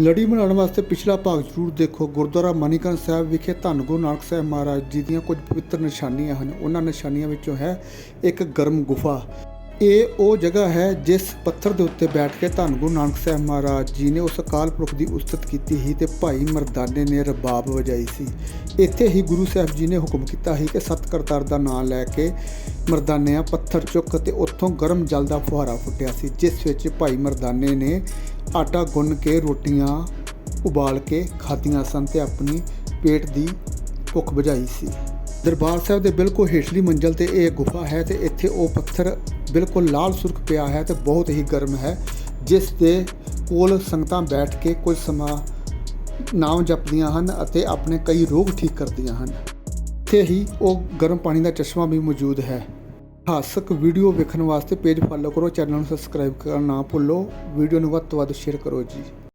ਲੜੀ ਬਣਾਉਣ ਵਾਸਤੇ ਪਿਛਲਾ ਭਾਗ ਜ਼ਰੂਰ ਦੇਖੋ। ਗੁਰਦੁਆਰਾ ਮਨੀਕਰਨ ਸਾਹਿਬ ਵਿਖੇ ਧੰਨ ਗੁਰੂ ਨਾਨਕ ਸਾਹਿਬ ਮਹਾਰਾਜ ਜੀ ਦੀਆਂ ਕੁਝ ਪਵਿੱਤਰ ਨਿਸ਼ਾਨੀਆਂ ਹਨ। ਉਹਨਾਂ ਨਿਸ਼ਾਨੀਆਂ ਵਿੱਚੋਂ ਹੈ ਇੱਕ ਗਰਮ ਗੁਫਾ। ਇਹ ਉਹ ਜਗ੍ਹਾ ਹੈ ਜਿਸ ਪੱਥਰ ਦੇ ਉੱਤੇ ਬੈਠ ਕੇ ਧੰਨ ਗੁਰੂ ਨਾਨਕ ਸਾਹਿਬ ਮਹਾਰਾਜ ਜੀ ਨੇ ਉਸ ਅਕਾਲ ਪੁਰਖ ਦੀ ਉਸਤਤ ਕੀਤੀ ਸੀ ਤੇ ਭਾਈ ਮਰਦਾਨੇ ਨੇ ਰਬਾਬ ਵਜਾਈ ਸੀ। ਇੱਥੇ ਹੀ ਗੁਰੂ ਸਾਹਿਬ ਜੀ ਨੇ ਹੁਕਮ ਕੀਤਾ ਸੀ ਕਿ ਸਤ ਕਰਤਾਰ ਦਾ ਨਾਮ ਲੈ ਕੇ ਮਰਦਾਨਿਆਂ ਪੱਥਰ ਚੁੱਕ ਤੇ ਉੱਥੋਂ ਗਰਮ ਜਲ ਦਾ ਫੁਹਾਰਾ ਫੁੱਟਿਆ ਸੀ, ਜਿਸ ਵਿੱਚ ਭਾਈ ਮਰਦਾਨੇ ਨੇ ਆਟਾ ਗੁੰਨ ਕੇ ਰੋਟੀਆਂ ਉਬਾਲ ਕੇ ਖਾਧੀਆਂ ਸਨ ਤੇ ਆਪਣੀ ਪੇਟ ਦੀ ਭੁੱਖ ਬੁਝਾਈ ਸੀ। ਦਰਬਾਰ ਸਾਹਿਬ ਦੇ ਬਿਲਕੁਲ ਹੇਠਲੀ ਮੰਜ਼ਲ ਤੇ ਇਹ ਗੁਫਾ ਹੈ ਤੇ ਇੱਥੇ ਉਹ ਪੱਥਰ ਬਿਲਕੁਲ ਲਾਲ ਸੁਰਖ ਪਿਆ ਹੈ ਤੇ ਬਹੁਤ ਹੀ ਗਰਮ ਹੈ, ਜਿਸ ਦੇ ਕੋਲ ਸੰਗਤਾਂ ਬੈਠ ਕੇ ਕੁਝ ਸਮਾਂ ਨਾਮ ਜਪਦੀਆਂ ਹਨ ਅਤੇ ਆਪਣੇ ਕਈ ਰੋਗ ਠੀਕ ਕਰਦੀਆਂ ਹਨ। ਇੱਥੇ ਹੀ ਉਹ ਗਰਮ ਪਾਣੀ ਦਾ ਚਸ਼ਮਾ ਵੀ ਮੌਜੂਦ ਹੈ। ਹਾਸਕ ਵੀਡੀਓ ਵੇਖਣ ਵਾਸਤੇ ਪੇਜ ਫਾਲੋ ਕਰੋ, ਚੈਨਲ ਨੂੰ ਸਬਸਕ੍ਰਾਈਬ ਕਰਨਾ ਨਾ ਭੁੱਲੋ। ਵੀਡੀਓ ਨੂੰ ਵੱਧ ਤੋਂ ਵੱਧ ਸ਼ੇਅਰ ਕਰੋ ਜੀ।